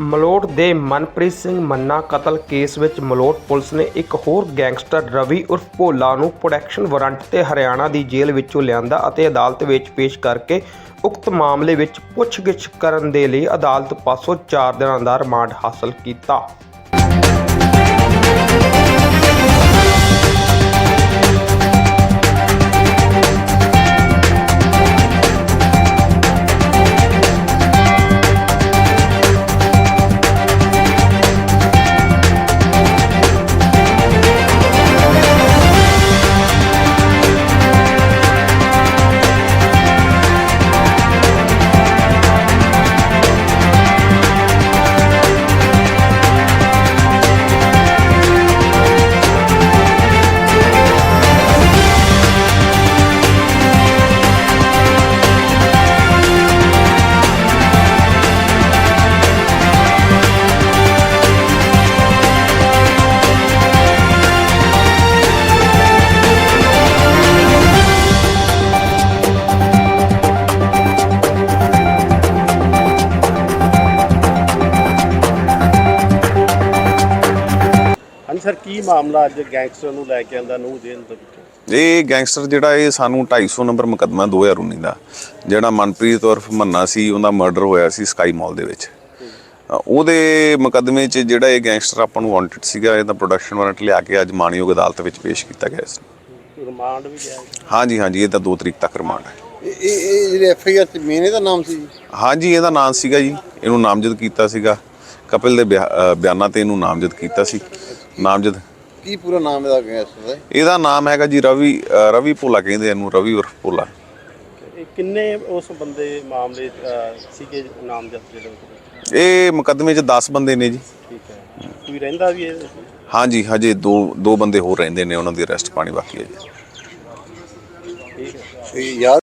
ਮਲੋਟ ਦੇ ਮਨਪ੍ਰੀਤ ਸਿੰਘ ਮੰਨਾ ਕਤਲ ਕੇਸ ਵਿੱਚ ਮਲੋਟ ਪੁਲਿਸ ਨੇ ਇੱਕ ਹੋਰ ਗੈਂਗਸਟਰ ਰਵੀ ਉਰਫ ਭੋਲਾ ਨੂੰ ਪ੍ਰੋਡਕਸ਼ਨ ਵਾਰੰਟ ਤੇ ਹਰਿਆਣਾ ਦੀ ਜੇਲ੍ਹ ਵਿੱਚੋਂ ਲਿਆਂਦਾ ਅਤੇ ਅਦਾਲਤ ਵਿੱਚ ਪੇਸ਼ ਕਰਕੇ ਉਕਤ ਮਾਮਲੇ ਵਿੱਚ ਪੁੱਛਗਿੱਛ ਕਰਨ ਦੇ ਲਈ ਅਦਾਲਤ ਪਾਸੋਂ 4 ਦਿਨਾਂ ਦਾ ਰਿਮਾਂਡ ਹਾਸਲ ਕੀਤਾ। ਹਾਂਜੀ ਸਰ ਕੀ ਮਾਮਲਾ ਅੱਜ ਗੈਂਗਸਟਰ ਨੂੰ ਲੈ ਕੇ ਆਂਦਾ ਨੂੰ ਜੇਲ੍ਹ ਦੇ ਵਿੱਚ? ਇਹ ਗੈਂਗਸਟਰ ਜਿਹੜਾ ਇਹ ਸਾਨੂੰ 250 ਨੰਬਰ ਮੁਕੱਦਮਾ 2019 ਦਾ ਜਿਹੜਾ ਮਨਪ੍ਰੀਤ ਉਰਫ ਮੰਨਾ ਸੀ ਉਹਦਾ ਮਰਡਰ ਹੋਇਆ ਸੀ ਸਕਾਈ ਮਾਲ ਦੇ ਵਿੱਚ। ਉਹਦੇ ਮੁਕੱਦਮੇ 'ਚ ਜਿਹੜਾ ਇਹ ਗੈਂਗਸਟਰ ਆਪਾਂ ਨੂੰ ਵਾਂਟਡ ਸੀਗਾ ਇਹਦਾ ਪ੍ਰੋਡਕਸ਼ਨ ਵਾਰੰਟ ਲਿਆ ਕੇ ਅੱਜ ਮਾਨਯੋਗ ਅਦਾਲਤ ਵਿੱਚ ਪੇਸ਼ ਕੀਤਾ ਗਿਆ ਸੀ ਰਿਮਾਂਡ ਵੀ ਗਿਆ। ਹਾਂਜੀ ਹਾਂਜੀ ਇਹਦਾ 2 ਤਰੀਕ ਤੱਕ ਰਿਮਾਂਡ ਹੈ। ਇਹ ਇਹ ਇਹ ਜਿਹੜੇ ਐਫ ਆਈ ਆਰ ਤੇ ਮੇਨ ਇਹਦਾ ਨਾਮ ਸੀ? ਜੀ? ਹਾਂਜੀ ਇਹਦਾ ਨਾਮ ਸੀਗਾ ਜੀ। ਇਹਨੂੰ ਨਾਮਜ਼ਦ ਕੀਤਾ ਸੀਗਾ। ਕਪਿਲ ਦੇ ਬਿਆਨਾਂ ਤੇ ਇਹਨੂੰ ਨਾਮਜ਼ਦ ਕੀਤਾ ਸੀ। ਨਾਮਜ਼ਦ? ਕੀ ਪੂਰਾ ਨਾਮ ਇਹਦਾ ਗੈਂਗਸਟਰ ਦਾ ਇਹਦਾ ਨਾਮ ਹੈਗਾ ਜੀ ਰਵੀ ਅ, ਰਵੀ ਭੋਲਾ ਕਹਿੰਦੇ ਇਹਨੂੰ ਰਵੀ ਉਰਫ ਭੋਲਾ। ਇਹ ਕਿੰਨੇ ਉਸ ਬੰਦੇ ਮਾਮਲੇ ਅਹ, ਸੀਗੇ ਨਾਮਜ਼ਦ ਜਿਹੜੇ? ਇਹ ਮੁਕੱਦਮੇ 'ਚ 10 ਬੰਦੇ ਨੇ ਜੀ। ਠੀਕ ਹੈ। ਕੋਈ ਰਹਿੰਦਾ ਵੀ ਇਹ ਹਾਂਜੀ ਹਜੇ ਦੋ ਦੋ ਬੰਦੇ ਹੋਰ ਰਹਿੰਦੇ ਨੇ ਉਹਨਾਂ ਦੀ ਅਰੈਸਟ ਪਾਣੀ ਬਾਕੀ ਹੈ ਜੀ। ਠੀਕ ਹੈ ਇਹ ਯਾਦ